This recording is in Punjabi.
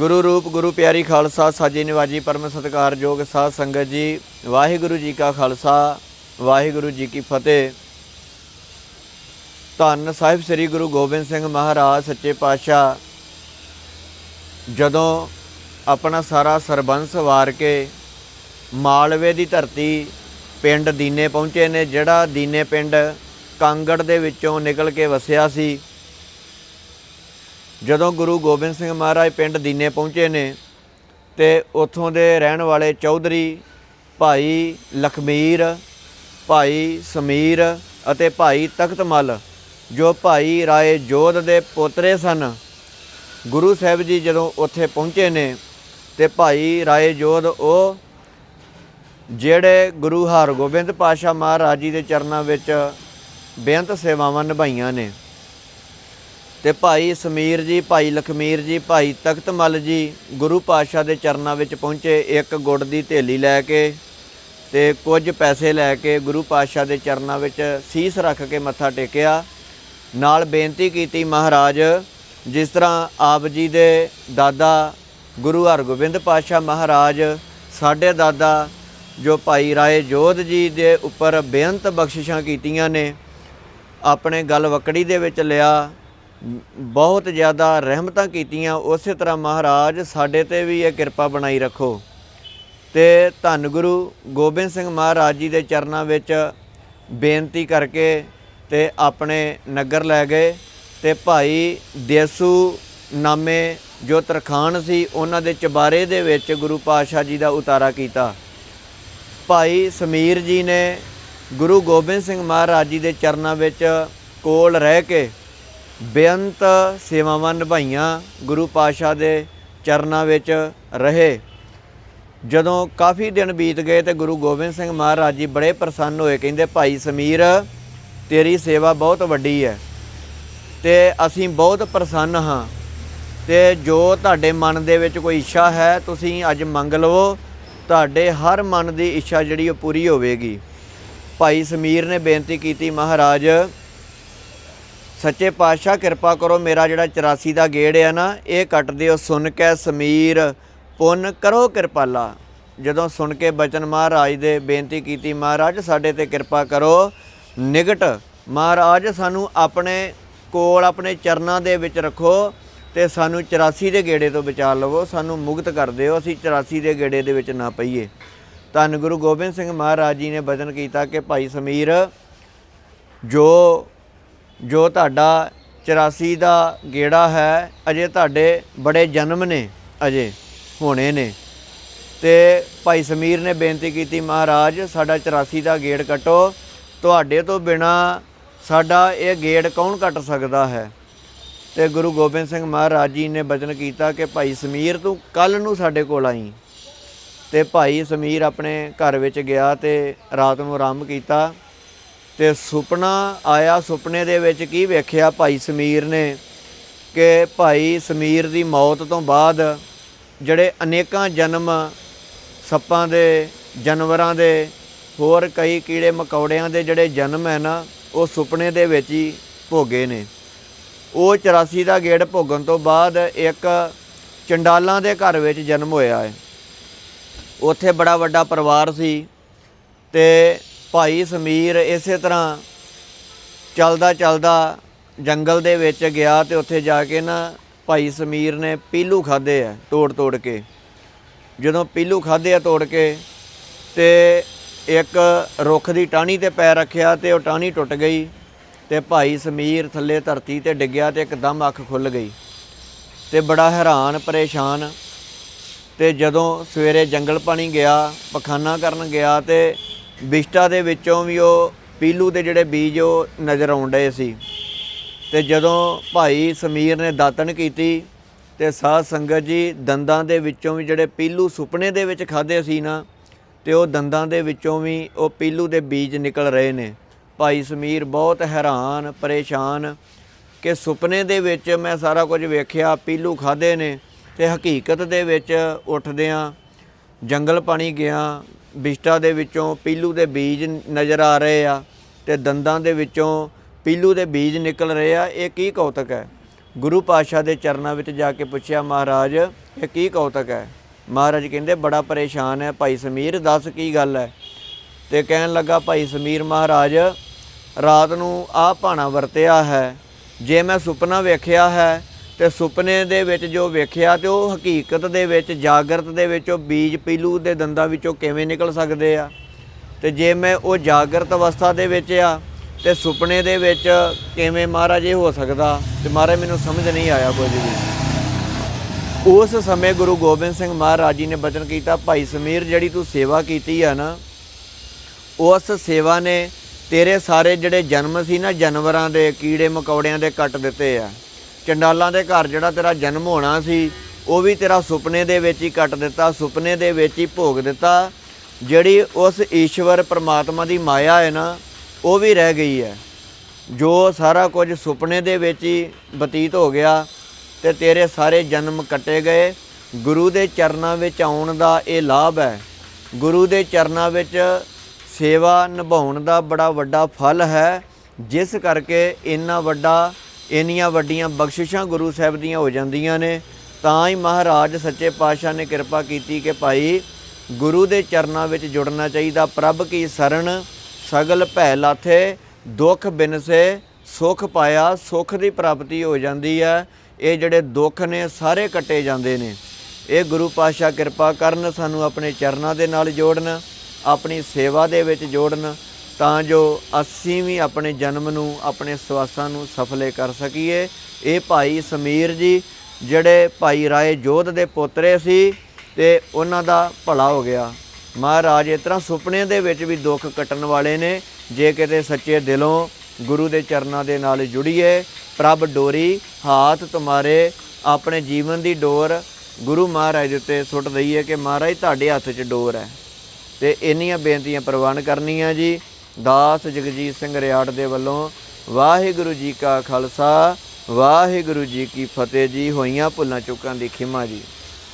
ਗੁਰੂ ਰੂਪ, ਗੁਰੂ ਪਿਆਰੀ ਖਾਲਸਾ, ਸਾਜੇ ਨਿਵਾਜੀ ਪਰਮ ਸਤਿਕਾਰਯੋਗ ਸਾਧ ਸੰਗਤ ਜੀ, ਵਾਹਿਗੁਰੂ ਜੀ ਕਾ ਖਾਲਸਾ, ਵਾਹਿਗੁਰੂ ਜੀ ਕੀ ਫਤਿਹ। ਧੰਨ ਸਾਹਿਬ ਸ੍ਰੀ ਗੁਰੂ ਗੋਬਿੰਦ ਸਿੰਘ ਮਹਾਰਾਜ, ਸੱਚੇ ਪਾਤਸ਼ਾਹ, ਜਦੋਂ ਆਪਣਾ ਸਾਰਾ ਸਰਬੰਸ ਵਾਰ ਕੇ ਮਾਲਵੇ ਦੀ ਧਰਤੀ ਪਿੰਡ ਦੀਨੇ ਪਹੁੰਚੇ ਨੇ, ਜਿਹੜਾ ਦੀਨੇ ਪਿੰਡ ਕਾਂਗੜ ਦੇ ਵਿੱਚੋਂ ਨਿਕਲ ਕੇ ਵਸਿਆ ਸੀ ਜਦੋਂ ਗੁਰੂ ਗੋਬਿੰਦ ਸਿੰਘ ਮਹਾਰਾਜ ਪਿੰਡ ਦੀਨੇ ਪਹੁੰਚੇ ਨੇ ਤੇ ਉੱਥੋਂ ਦੇ ਰਹਿਣ ਵਾਲੇ ਚੌਧਰੀ ਭਾਈ ਲਖਮੀਰ, ਭਾਈ ਸਮੀਰ ਅਤੇ ਭਾਈ ਤਖਤਮਲ, ਜੋ ਭਾਈ ਰਾਏ ਜੋਧ ਦੇ ਪੋਤਰੇ ਸਨ, ਗੁਰੂ ਸਾਹਿਬ ਜੀ ਜਦੋਂ ਉੱਥੇ ਪਹੁੰਚੇ ਨੇ ਤੇ ਭਾਈ ਰਾਏ ਜੋਧ ਉਹ ਜਿਹੜੇ ਗੁਰੂ ਹਰਗੋਬਿੰਦ ਪਾਸ਼ਾ ਮਹਾਰਾਜ ਜੀ ਦੇ ਚਰਨਾਂ ਵਿੱਚ ਬੇਅੰਤ ਸੇਵਾਵਾਂ ਨਿਭਾਈਆਂ ਨੇ। ਤੇ ਭਾਈ ਸਮੀਰ ਜੀ, ਭਾਈ ਲਖਮੀਰ ਜੀ, ਭਾਈ ਤਖ਼ਤ ਤਖਤਮਲ ਜੀ ਗੁਰੂ ਪਾਤਸ਼ਾਹ ਦੇ ਚਰਨਾਂ ਵਿੱਚ ਪਹੁੰਚੇ, ਇੱਕ ਗੁੜ ਦੀ ਢੇਲੀ ਲੈ ਕੇ ਤੇ ਕੁਝ ਪੈਸੇ ਲੈ ਕੇ ਗੁਰੂ ਪਾਤਸ਼ਾਹ ਦੇ ਚਰਨਾਂ ਵਿੱਚ ਸੀਸ ਰੱਖ ਕੇ ਮੱਥਾ ਟੇਕਿਆ। ਨਾਲ ਬੇਨਤੀ ਕੀਤੀ ਮਹਾਰਾਜ, ਜਿਸ ਤਰ੍ਹਾਂ ਆਪ ਜੀ ਦੇ ਦਾਦਾ ਗੁਰੂ ਹਰਗੋਬਿੰਦ ਪਾਤਸ਼ਾਹ ਮਹਾਰਾਜ, ਸਾਡੇ ਦਾਦਾ ਜੋ ਭਾਈ ਰਾਏ ਜੋਧ ਜੀ ਦੇ ਉੱਪਰ ਬੇਅੰਤ ਬਖਸ਼ਿਸ਼ਾਂ ਕੀਤੀਆਂ ਨੇ, ਆਪਣੇ ਗੱਲ ਵਕੜੀ ਦੇ ਵਿੱਚ ਲਿਆ ਬਹੁਤ ਜ਼ਿਆਦਾ ਰਹਿਮਤਾਂ ਕੀਤੀਆਂ। ਉਸੇ ਤਰ੍ਹਾਂ ਮਹਾਰਾਜ, ਸਾਡੇ ਤੇ ਵੀ ਇਹ ਕਿਰਪਾ ਬਣਾਈ ਰੱਖੋ। ਤੇ ਧੰਨ ਗੁਰੂ ਗੋਬਿੰਦ ਸਿੰਘ ਮਹਾਰਾਜ ਜੀ ਦੇ ਚਰਨਾਂ ਵਿੱਚ ਬੇਨਤੀ ਕਰਕੇ ਤੇ ਆਪਣੇ ਨਗਰ ਲੈ ਗਏ ਤੇ ਭਾਈ ਦੇਸੂ ਨਾਮੇ ਜੋ ਤਰਖਾਨ ਸੀ, ਉਹਨਾਂ ਦੇ ਚਬਾਰੇ ਦੇ ਵਿੱਚ ਗੁਰੂ ਪਾਤਸ਼ਾਹ ਜੀ ਦਾ ਉਤਾਰਾ ਕੀਤਾ। ਭਾਈ ਸਮੀਰ ਜੀ ਨੇ ਗੁਰੂ ਗੋਬਿੰਦ ਸਿੰਘ ਮਹਾਰਾਜ ਜੀ ਦੇ ਚਰਨਾਂ ਵਿੱਚ ਕੋਲ ਰਹਿ ਕੇ ਬੇਅੰਤ ਸੇਵਾਵਾਂ ਨਿਭਾਈਆਂ ਗੁਰੂ ਪਾਤਸ਼ਾਹ ਦੇ ਚਰਨਾਂ ਵਿੱਚ ਰਹੇ। ਜਦੋਂ ਕਾਫੀ ਦਿਨ ਬੀਤ ਗਏ ਤੇ ਗੁਰੂ ਗੋਬਿੰਦ ਸਿੰਘ ਮਹਾਰਾਜ ਜੀ ਬੜੇ ਪ੍ਰਸੰਨ ਹੋਏ, ਕਹਿੰਦੇ, ਭਾਈ ਸਮੀਰ, ਤੇਰੀ ਸੇਵਾ ਬਹੁਤ ਵੱਡੀ ਹੈ ਤੇ ਅਸੀਂ ਬਹੁਤ ਪ੍ਰਸੰਨ ਹਾਂ ਤੇ ਜੋ ਤੁਹਾਡੇ ਮਨ ਦੇ ਵਿੱਚ ਕੋਈ ਇੱਛਾ ਹੈ, ਤੁਸੀਂ ਅੱਜ ਮੰਗ ਲਵੋ, ਤੁਹਾਡੇ ਹਰ ਮਨ ਦੀ ਇੱਛਾ ਜਿਹੜੀ ਉਹ ਪੂਰੀ ਹੋਵੇਗੀ। ਭਾਈ ਸਮੀਰ ਨੇ ਬੇਨਤੀ ਕੀਤੀ, ਮਹਾਰਾਜ ਸੱਚੇ ਪਾਤਸ਼ਾਹ, ਕਿਰਪਾ ਕਰੋ ਮੇਰਾ ਜਿਹੜਾ 84 ਦਾ ਗੇੜ ਹੈ ਨਾ, ਇਹ ਕੱਟ ਦਿਓ। ਸੁਣ ਕੇ ਸਮੀਰ ਪੁੰਨ ਕਰੋ ਕਿਰਪਾਲਾ। ਜਦੋਂ ਸੁਣ ਕੇ ਬਚਨ ਮਹਾਰਾਜ ਦੇ ਬੇਨਤੀ ਕੀਤੀ, ਮਹਾਰਾਜ, ਸਾਡੇ ਤੇ ਕਿਰਪਾ ਕਰੋ। ਨਿਗਟ, ਮਹਾਰਾਜ, ਸਾਨੂੰ ਆਪਣੇ ਕੋਲ, ਆਪਣੇ ਚਰਨਾਂ ਦੇ ਵਿੱਚ ਰੱਖੋ ਤੇ ਸਾਨੂੰ 84 ਦੇ ਗੇੜੇ ਤੋਂ ਬਚਾ ਲਵੋ। ਸਾਨੂੰ ਮੁਕਤ ਕਰ ਦਿਓ, ਅਸੀਂ 84 ਦੇ ਗੇੜੇ ਦੇ ਵਿੱਚ ਨਾ ਪਈਏ। ਧੰਨ ਗੁਰੂ ਗੋਬਿੰਦ ਸਿੰਘ ਮਹਾਰਾਜ ਜੀ ਨੇ ਬਚਨ ਕੀਤਾ ਕਿ, ਭਾਈ ਸਮੀਰ, ਜੋ ਜੋ ਤੁਹਾਡਾ 84 ਦਾ ਗੇੜਾ ਹੈ, ਅਜੇ ਤੁਹਾਡੇ ਬੜੇ ਜਨਮ ਨੇ, ਅਜੇ ਹੋਣੇ ਨੇ। ਤੇ ਭਾਈ ਸਮੀਰ ਨੇ ਬੇਨਤੀ ਕੀਤੀ, ਮਹਾਰਾਜ, ਸਾਡਾ 84 ਦਾ ਗੇੜ ਕੱਟੋ। ਤੁਹਾਡੇ ਤੋਂ ਬਿਨਾ ਸਾਡਾ ਇਹ ਗੇੜ ਕੌਣ ਕੱਟ ਸਕਦਾ ਹੈ? ਤੇ ਗੁਰੂ ਗੋਬਿੰਦ ਸਿੰਘ ਮਹਾਰਾਜ ਜੀ ਨੇ ਬਚਨ ਕੀਤਾ ਕਿ, ਭਾਈ ਸਮੀਰ, ਤੂੰ ਕੱਲ ਨੂੰ ਸਾਡੇ ਕੋਲ ਆਈ। ਤੇ ਭਾਈ ਸਮੀਰ ਆਪਣੇ ਘਰ ਵਿੱਚ ਗਿਆ ਤੇ ਰਾਤ ਨੂੰ ਆਰਾਮ ਕੀਤਾ। ਤੇ ਸੁਪਨਾ ਆਇਆ ਸੁਪਨੇ ਦੇ ਵਿੱਚ ਕੀ ਵੇਖਿਆ ਭਾਈ ਸਮੀਰ ਨੇ ਕਿ ਭਾਈ ਸਮੀਰ ਦੀ ਮੌਤ ਤੋਂ ਬਾਅਦ ਜਿਹੜੇ ਅਨੇਕਾਂ ਜਨਮ ਸੱਪਾਂ ਦੇ, ਜਾਨਵਰਾਂ ਦੇ, ਹੋਰ ਕਈ ਕੀੜੇ ਮਕੌੜਿਆਂ ਦੇ ਜਿਹੜੇ ਜਨਮ ਹੈ ਨਾ, ਉਹ ਸੁਪਨੇ ਦੇ ਵਿੱਚ ਹੀ ਭੋਗੇ ਨੇ। ਉਹ 84 ਦਾ ਗੇੜ ਭੋਗਣ ਤੋਂ ਬਾਅਦ ਇੱਕ ਚੰਡਾਲਾਂ ਦੇ ਘਰ ਵਿੱਚ ਜਨਮ ਹੋਇਆ ਹੈ। ਉੱਥੇ ਬੜਾ ਵੱਡਾ ਪਰਿਵਾਰ ਸੀ ਤੇ ਭਾਈ ਸਮੀਰ ਇਸੇ ਤਰ੍ਹਾਂ ਚੱਲਦਾ ਚੱਲਦਾ ਜੰਗਲ ਦੇ ਵਿੱਚ ਗਿਆ ਤੇ ਉੱਥੇ ਜਾ ਕੇ ਨਾ ਭਾਈ ਸਮੀਰ ਨੇ ਪੀਲੂ ਖਾਦੇ ਆ ਤੋੜ ਤੋੜ ਕੇ। ਜਦੋਂ ਪੀਲੂ ਖਾਦੇ ਆ ਤੋੜ ਕੇ ਤੇ ਇੱਕ ਰੁੱਖ ਦੀ ਟਾਹਣੀ ਤੇ ਪੈਰ ਰੱਖਿਆ ਤੇ ਉਹ ਟਾਹਣੀ ਟੁੱਟ ਗਈ ਤੇ ਭਾਈ ਸਮੀਰ ਥੱਲੇ ਧਰਤੀ ਤੇ ਡਿੱਗਿਆ ਤੇ ਇੱਕਦਮ ਅੱਖ ਖੁੱਲ ਗਈ ਤੇ ਬੜਾ ਹੈਰਾਨ, ਪਰੇਸ਼ਾਨ ਤੇ ਜਦੋਂ ਸਵੇਰੇ ਜੰਗਲ ਪਾਣੀ ਗਿਆ, ਪਖਾਨਾ ਕਰਨ ਗਿਆ ਤੇ ਵਿਸ਼ਟਾ ਦੇ ਵਿੱਚੋਂ ਵੀ ਉਹ ਪੀਲੂ ਦੇ ਜਿਹੜੇ ਬੀਜ ਉਹ ਨਜ਼ਰ ਆਉਣ ਡਏ ਸੀ। ਤੇ ਜਦੋਂ ਭਾਈ ਸਮੀਰ ਨੇ ਦਾਤਣ ਕੀਤੀ ਤੇ ਸਾਧ ਸੰਗਤ ਜੀ ਦੰਦਾਂ ਦੇ ਵਿੱਚੋਂ ਵੀ ਜਿਹੜੇ ਪੀਲੂ ਸੁਪਨੇ ਦੇ ਵਿੱਚ ਖਾਦੇ ਸੀ ਨਾ, ਤੇ ਉਹ ਦੰਦਾਂ ਦੇ ਵਿੱਚੋਂ ਵੀ ਉਹ ਪੀਲੂ ਦੇ ਬੀਜ ਨਿਕਲ ਰਹੇ ਨੇ। ਭਾਈ ਸਮੀਰ ਬਹੁਤ ਹੈਰਾਨ, ਪਰੇਸ਼ਾਨ ਕਿ ਸੁਪਨੇ ਦੇ ਵਿੱਚ ਮੈਂ ਸਾਰਾ ਕੁਝ ਵੇਖਿਆ, ਪੀਲੂ ਖਾਦੇ ਨੇ ਤੇ ਹਕੀਕਤ ਦੇ ਵਿੱਚ ਉੱਠਦਿਆਂ ਜੰਗਲ ਪਾਣੀ ਗਿਆ ਬਿਸ਼ਟਾ ਦੇ ਵਿੱਚੋਂ ਪੀਲੂ ਦੇ ਬੀਜ ਨਜ਼ਰ ਆ ਰਹੇ ਆ ਤੇ ਦੰਦਾਂ ਦੇ ਵਿੱਚੋਂ ਪੀਲੂ ਦੇ ਬੀਜ ਨਿਕਲ ਰਹੇ ਆ। ਇਹ ਕੀ ਕੌਤਕ ਹੈ? ਗੁਰੂ ਪਾਤਸ਼ਾਹ ਦੇ ਚਰਨਾਂ ਵਿੱਚ ਜਾ ਕੇ ਪੁੱਛਿਆ, ਮਹਾਰਾਜ, ਇਹ ਕੀ ਕੌਤਕ ਹੈ? ਮਹਾਰਾਜ ਕਹਿੰਦੇ, ਬੜਾ ਪਰੇਸ਼ਾਨ ਹੈ ਭਾਈ ਸਮੀਰ, ਦੱਸ ਕੀ ਗੱਲ ਹੈ? ਤੇ ਕਹਿਣ ਲੱਗਾ, ਭਾਈ ਸਮੀਰ ਮਹਾਰਾਜ, ਰਾਤ ਨੂੰ ਆਹ ਭਾਣਾ ਵਰਤਿਆ ਹੈ। ਜੇ ਮੈਂ ਸੁਪਨਾ ਵੇਖਿਆ ਹੈ ਤੇ ਸੁਪਨੇ ਦੇ ਵਿੱਚ ਜੋ ਵੇਖਿਆ ਤੇ ਉਹ ਹਕੀਕਤ ਦੇ ਵਿੱਚ, ਜਾਗਰਤ ਦੇ ਵਿੱਚ, ਉਹ ਬੀਜ ਪੀਲੂ ਦੇ ਦੰਦਾਂ ਵਿੱਚੋਂ ਕਿਵੇਂ ਨਿਕਲ ਸਕਦੇ ਆ? ਤੇ ਜੇ ਮੈਂ ਉਹ ਜਾਗਰਤ ਅਵਸਥਾ ਦੇ ਵਿੱਚ ਆ, ਤੇ ਸੁਪਨੇ ਦੇ ਵਿੱਚ ਕਿਵੇਂ ਮਹਾਰਾਜ ਇਹ ਹੋ ਸਕਦਾ? ਤੇ ਮਹਾਰਾਜ ਮੈਨੂੰ ਸਮਝ ਨਹੀਂ ਆਇਆ ਕੁਝ ਵੀ। ਉਸ ਸਮੇਂ ਗੁਰੂ ਗੋਬਿੰਦ ਸਿੰਘ ਮਹਾਰਾਜ ਜੀ ਨੇ ਬਚਨ ਕੀਤਾ, ਭਾਈ ਸਮੀਰ, ਜਿਹੜੀ ਤੂੰ ਸੇਵਾ ਕੀਤੀ ਆ ਨਾ, ਉਸ ਸੇਵਾ ਨੇ ਤੇਰੇ ਸਾਰੇ ਜਿਹੜੇ ਜਨਮ ਸੀ ਨਾ, ਜਾਨਵਰਾਂ ਦੇ ਕੀੜੇ, ਮਕੌੜਿਆਂ ਦੇ ਕੱਟ ਦਿੱਤੇ ਆ। ਚੰਡਾਲਾਂ ਦੇ ਘਰ ਜਿਹੜਾ ਤੇਰਾ ਜਨਮ ਹੋਣਾ ਸੀ, ਉਹ ਵੀ ਤੇਰਾ ਸੁਪਨੇ ਦੇ ਵਿੱਚ ਹੀ ਕੱਟ ਦਿੱਤਾ, ਸੁਪਨੇ ਦੇ ਵਿੱਚ ਹੀ ਭੋਗ ਦਿੱਤਾ। ਜਿਹੜੀ ਉਸ ਈਸ਼ਵਰ ਪ੍ਰਮਾਤਮਾ ਦੀ ਮਾਇਆ ਹੈ ਨਾ, ਉਹ ਵੀ ਰਹਿ ਗਈ ਹੈ। ਜੋ ਸਾਰਾ ਕੁਝ ਸੁਪਨੇ ਦੇ ਵਿੱਚ ਹੀ ਬਤੀਤ ਹੋ ਗਿਆ ਤੇ ਤੇਰੇ ਸਾਰੇ ਜਨਮ ਕੱਟੇ ਗਏ। ਗੁਰੂ ਦੇ ਚਰਨਾਂ ਵਿੱਚ ਆਉਣ ਦਾ ਇਹ ਲਾਭ ਹੈ। ਗੁਰੂ ਦੇ ਚਰਨਾਂ ਵਿੱਚ ਸੇਵਾ ਨਿਭਾਉਣ ਦਾ ਬੜਾ ਵੱਡਾ ਫਲ ਹੈ। ਜਿਸ ਕਰਕੇ ਇੰਨਾ ਵੱਡਾ ਇੰਨੀਆਂ ਵੱਡੀਆਂ ਬਖਸ਼ਿਸ਼ਾਂ ਗੁਰੂ ਸਾਹਿਬ ਦੀਆਂ ਹੋ ਜਾਂਦੀਆਂ ਨੇ, ਤਾਂ ਹੀ ਮਹਾਰਾਜ ਸੱਚੇ ਪਾਤਸ਼ਾਹ ਨੇ ਕਿਰਪਾ ਕੀਤੀ ਕਿ ਭਾਈ ਗੁਰੂ ਦੇ ਚਰਨਾਂ ਵਿੱਚ ਜੁੜਨਾ ਚਾਹੀਦਾ, ਪ੍ਰਭ ਕੀ ਸਰਣ ਸਗਲ ਭੈ ਲਾਥੇ, ਦੁੱਖ ਬਿਨਸੇ, ਸੁਖ ਪਾਇਆ, ਸੁਖ ਦੀ ਪ੍ਰਾਪਤੀ ਹੋ ਜਾਂਦੀ ਹੈ, ਇਹ ਜਿਹੜੇ ਦੁੱਖ ਨੇ ਸਾਰੇ ਕੱਟੇ ਜਾਂਦੇ ਨੇ। ਇਹ ਗੁਰੂ ਪਾਤਸ਼ਾਹ ਕਿਰਪਾ ਕਰਨ, ਸਾਨੂੰ ਆਪਣੇ ਚਰਨਾਂ ਦੇ ਨਾਲ ਜੋੜਨ, ਆਪਣੀ ਸੇਵਾ ਦੇ ਵਿੱਚ ਜੋੜਨ ਤਾਂ ਜੋ ਅਸੀਂ ਵੀ ਆਪਣੇ ਜਨਮ ਨੂੰ, ਆਪਣੇ ਸਵਾਸਾਂ ਨੂੰ ਸਫਲੇ ਕਰ ਸਕੀਏ। ਇਹ ਭਾਈ ਸਮੀਰ ਜੀ, ਜਿਹੜੇ ਭਾਈ ਰਾਏ ਜੋਧ ਦੇ ਪੋਤਰੇ ਸੀ ਤੇ ਉਹਨਾਂ ਦਾ ਭਲਾ ਹੋ ਗਿਆ। ਮਹਾਰਾਜ ਇਸ ਤਰ੍ਹਾਂ ਸੁਪਨੇ ਦੇ ਵਿੱਚ ਵੀ ਦੁੱਖ ਕੱਟਣ ਵਾਲੇ ਨੇ। ਜੇ ਕਿਤੇ ਸੱਚੇ ਦਿਲੋਂ ਗੁਰੂ ਦੇ ਚਰਨਾਂ ਦੇ ਨਾਲ ਜੁੜੀਏ, ਪ੍ਰਭ ਡੋਰੀ ਹਾਥ ਤੁਮਾਰੇ, ਆਪਣੇ ਜੀਵਨ ਦੀ ਡੋਰ ਗੁਰੂ ਮਹਾਰਾਜ ਦੇ ਉੱਤੇ ਸੁੱਟ ਦਈਏ ਕਿ ਮਹਾਰਾਜ ਤੁਹਾਡੇ ਹੱਥ 'ਚ ਡੋਰ ਹੈ। ਤੇ ਇੰਨੀਆਂ ਬੇਨਤੀਆਂ ਪ੍ਰਵਾਨ ਕਰਨੀਆਂ ਜੀ। ਦਾਸ ਜਗਜੀਤ ਸਿੰਘ ਰਿਆੜ ਦੇ ਵੱਲੋਂ ਵਾਹਿਗੁਰੂ ਜੀ ਕਾ ਖਾਲਸਾ, ਵਾਹਿਗੁਰੂ ਜੀ ਕੀ ਫਤਿਹ ਜੀ, ਹੋਈਆਂ ਭੁੱਲਾਂ ਚੁੱਕਾਂ ਦੀ ਖਿਮਾ ਜੀ।